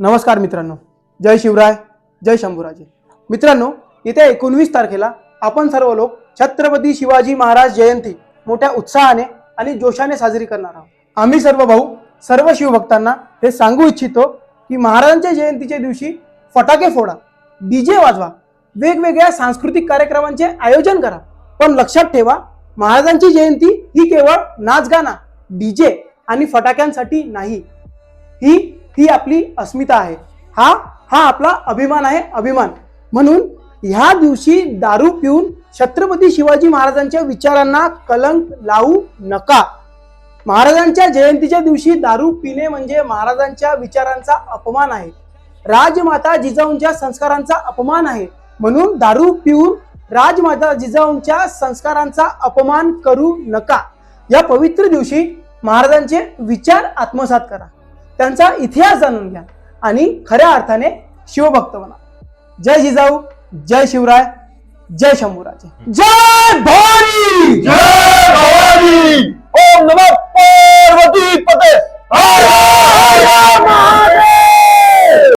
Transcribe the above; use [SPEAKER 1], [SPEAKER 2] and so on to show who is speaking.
[SPEAKER 1] नमस्कार मित्रांनो. जय शिवराय जय शंभूराजे. मित्रांनो येत्या एकोणवीस तारखेला आपण सर्व लोक छत्रपती शिवाजी महाराज जयंती मोठ्या उत्साहाने आणि जोशाने साजरी करणार आहोत. आम्ही सर्व भाऊ सर्व शिवभक्तांना हे सांगू इच्छितो की महाराजांच्या जयंतीच्या दिवशी फटाके फोडा डीजे वाजवा वेगवेगळ्या सांस्कृतिक कार्यक्रमांचे आयोजन करा. पण लक्षात ठेवा महाराजांची जयंती ही केवळ नाचगाणा डीजे आणि फटाक्यांसाठी नाही. ही ही आपली अस्मिता आहे. हा हा आपला अभिमान आहे अभिमान. म्हणून ह्या दिवशी दारू पिऊन छत्रपती शिवाजी महाराजांच्या विचारांना कलंक लावू नका. महाराजांच्या जयंतीच्या दिवशी दारू पिणे म्हणजे महाराजांच्या विचारांचा अपमान आहे. राजमाता जिजाऊंच्या संस्कारांचा अपमान आहे. म्हणून दारू पिऊन राजमाता जिजाऊंच्या संस्कारांचा अपमान करू नका. या पवित्र दिवशी महाराजांचे विचार आत्मसात करा. त्यांचा इतिहास जाणून घ्या आणि खऱ्या अर्थाने शिवभक्त बना. जय जिजाऊ जय शिवराय जय शंभूराजे. जय भोरी